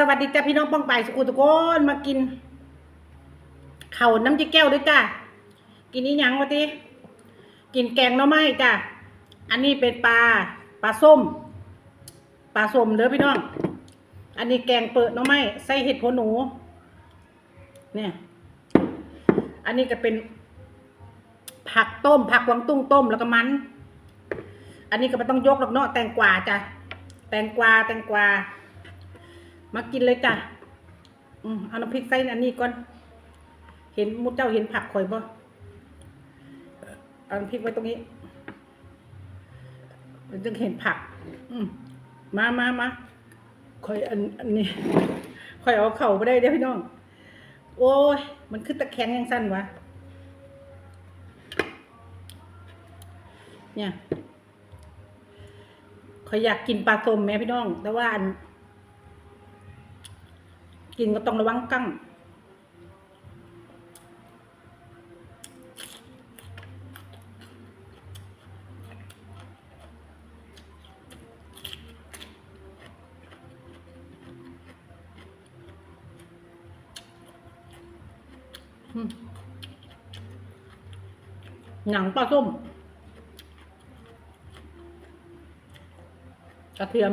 สวัสดีจ้าพี่น้องป้องไปสุขุทุกคนมากินเข่าวน้ำจิ้แก้วด้วยจ้ากินนี้ยังวะทีกินแกงหน่อไม้จ้าอันนี้เป็นปลาปลาส้มปลาส้มเด้อพี่น้อง อันนี้แกงเปิดหน่อไม้ใส่เห็ดหัวหนู เนี่ย อันนี้ก็เป็น ผักต้ม ผักกวางตุ้งต้มแล้วก็มัน อันนี้ก็ไม่ต้องยกหรอกเนาะแตงกวาจ้ะแตงกวาแตงกวา มากินเลยจ้ะอืมเอาน้ำพริกใส่อันนี้ก่อน เห็นมุดเจ้าเห็นผักข่อยบ่เอาน้ำพริกไว้ตรงนี้มันจึงเห็นผัก อืมมามามาข่อยอันอันนี้ข่อยเอาเข่าไปได้เด้พี่น้อง โอ้ย มันขึ้นตะแคงยังสั้นวะ เนี่ยข่อยอยากกินปลาส้มแม่พี่น้อง แต่ว่าอัน กินก็ต้องระวังกั้งอืมหนังปลาส้ม กระเทียม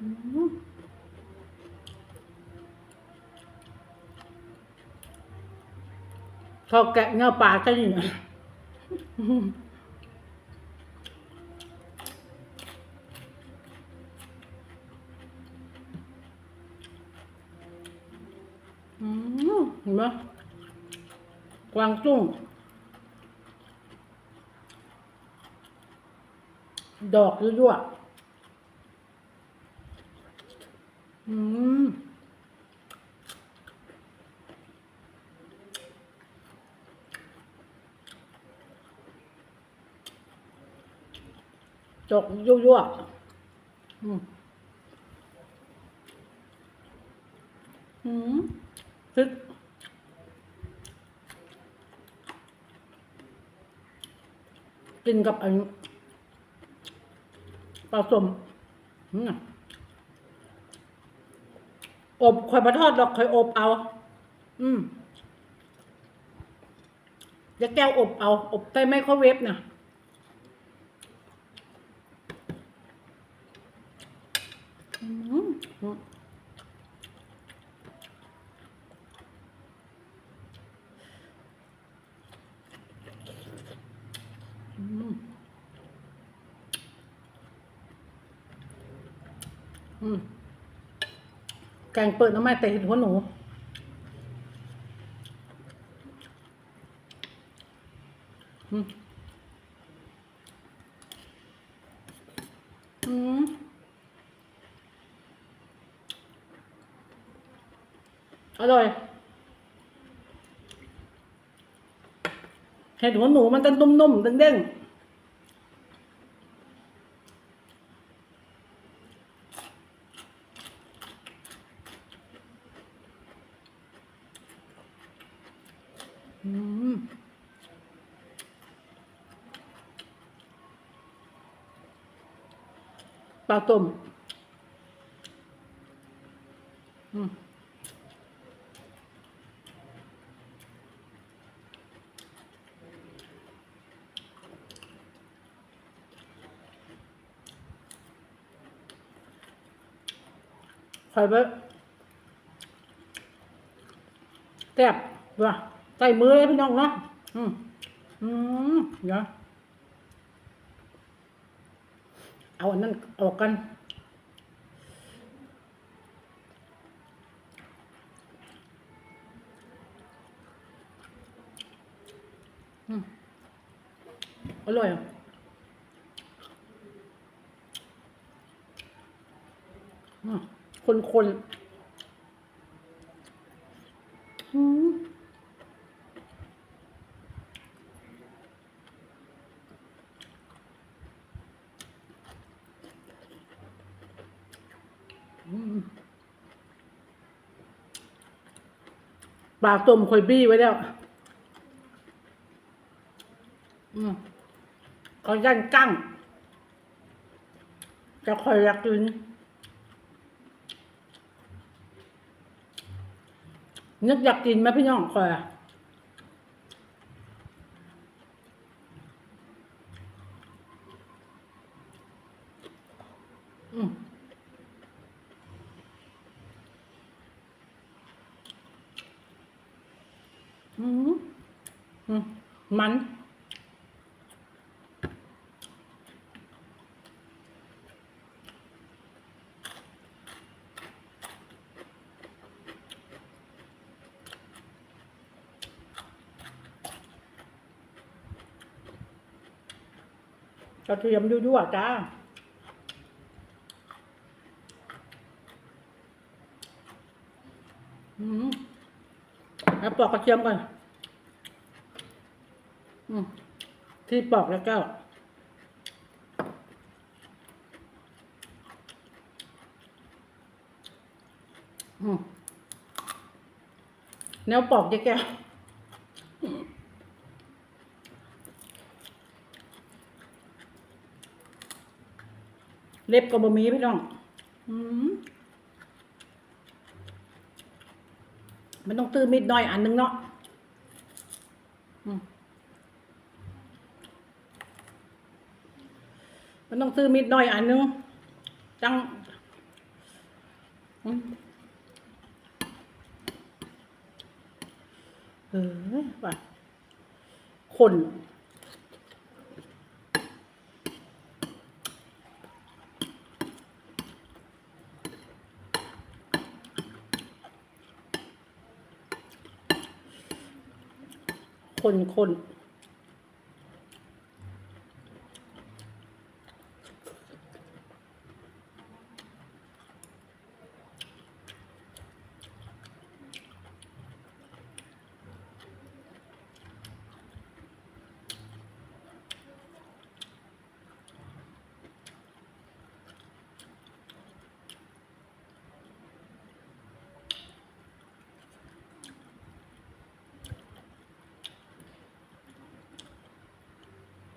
อืม เขาแกะเนื้อปลาใช่ไหมอืมเห็นไหมกวางตุ้งดอกยั่วๆอืม ดอกยั่วๆอืมอืมพริกกินกับอันปลาส้มอืมอบข่อยมาทอดดอกข่อยอบเอา อืมจะแก้วอบเอา อบใส่ไมโครเวฟนะอืมอืมอืม อืม แกงเปิดน้ำไม้แต่เห็นหัวหนู อืม อืม อร่อยเห็ดหัวหนูมันจะนุ่มๆเด้งๆอืมปลาต้มอืม คอยเบะแซ่บว่ะใส่มือเลยพี่น้องเนาะอืมอืมเดี๋ยวเอาอันนั้นออกกันอืมอร่อยอะอืม คนคนๆอืมปลาต้มคอยบี้ไว้แล้วอืมเขาย่านกั้งจะคอยอยากกิน นึกอยากกินไหมพี่น้องคอยอะอืมอืมอืมมัน กระเทียมยั่วๆจ้าอืมแล้วปอกกระเทียมก่อนอืมที่ปอกแล้วก็อืมแนวปอกเจ๊แก้ว เล็บก็บ่มีพี่น้องอืมมันต้องตื้อมิดหน่อยอันนึงเนาะอืมมันต้องตื้อมิดหน่อยอันนึงจังอืมเออว่ะคน คนคน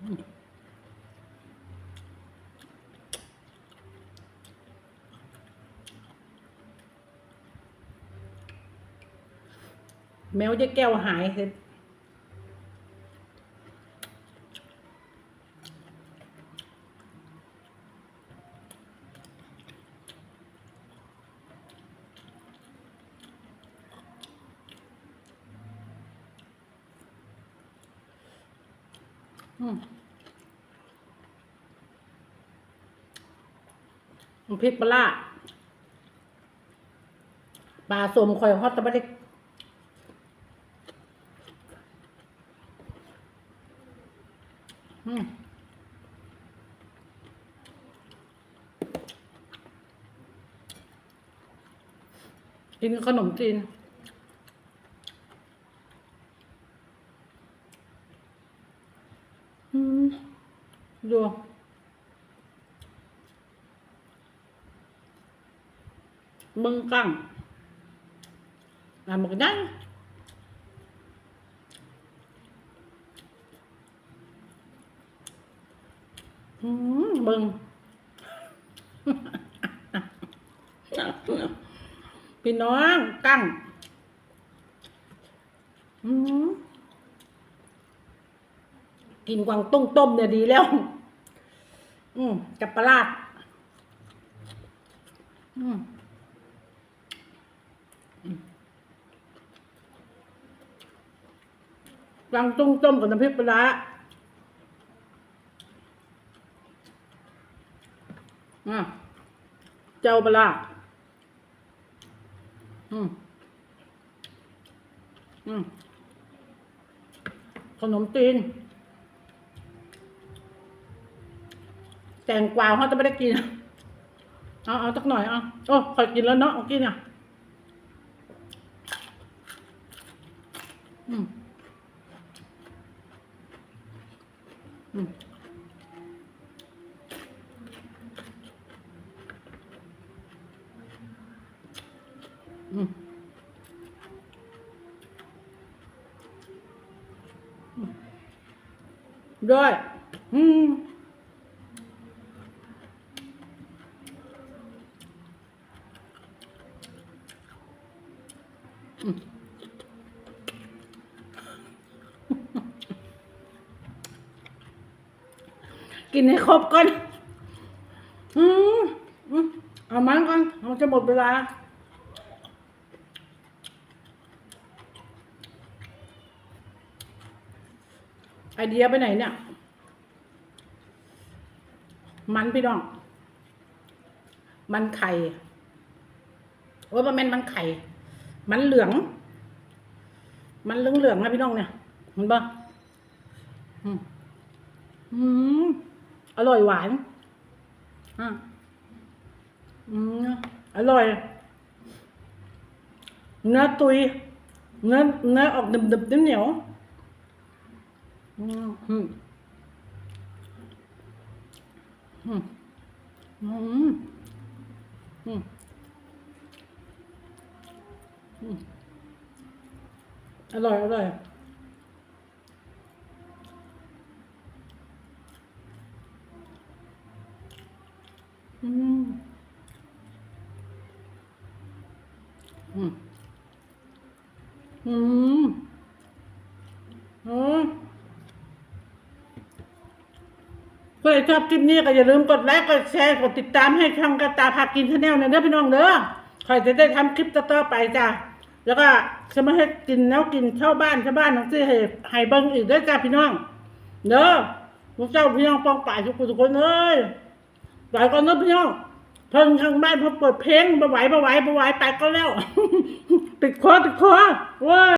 แมวจ๊แก้วหายเสร็จอืมน้ำ พริกปลาปลาสมคอยฮอตตะบัดอืมกินขนมจีน อืมดู มึงกังอะมึงได้อืมมึง พี่น้องกั้งอืมกินกวางตุ้งต้มเนี่ยดีแล้ว อืมกับปลาร้าอืมอืม กวางตุ้งต้มกับน้ำพริกปลาร้าอะเจ้าปลาอืมอืมขนมจีนแตงกวาเขาจะไม่ได้กิน เอาเอาสักหน่อยเอาโอ้คอยกินแล้วเนาะเอากินอะ อืม อืมอืมด้วย อืม อืม กินให้ครบก่อน อืมอืมเอามันก่อนมันจะหมดเวลา ไอเดียไปไหนเนี่ย มันพี่น้อง มันไข่โอ้ยมันแม่นมันไข่ มันเหลือง มันเหลืองเหลืองๆนะพี่น้องเนี่ยเห็นปะอืมอืม อร่อยหวานอะอืมอร่อย เนื้อตุย เนื้อเนื้อออกดึบดึบๆเหนียวๆอืมอืมอืมอืมอืมอืมอร่อยอร่อย อืม อืม อืม อืมใคร ชอบคลิปนี้ก็อย่าลืมกดไลค์กดแชร์กดติดตามให้ช่องกระตาพากินชาแนลนะเด้อพี่น้องเด้อใครจะได้ทำคลิปต่อๆไปจ้ะแล้วก็จะมาให้กินแล้วกินเช่าบ้านเช่าบ้านน้องซี่ให้ให้เบิ้งอีกเด้อจ้าพี่น้องเด้อพวกเจ้าพี่น้องปองป่ายทุกคนทุกคนเอ้ยหลายคนเด้อพี่น้องเพิ่งทางบ้านพอเปิดเพลงบ่ไหวบ่ไหวบ่ไหวไปก็แล้ว ติดคอติดคอเว้ย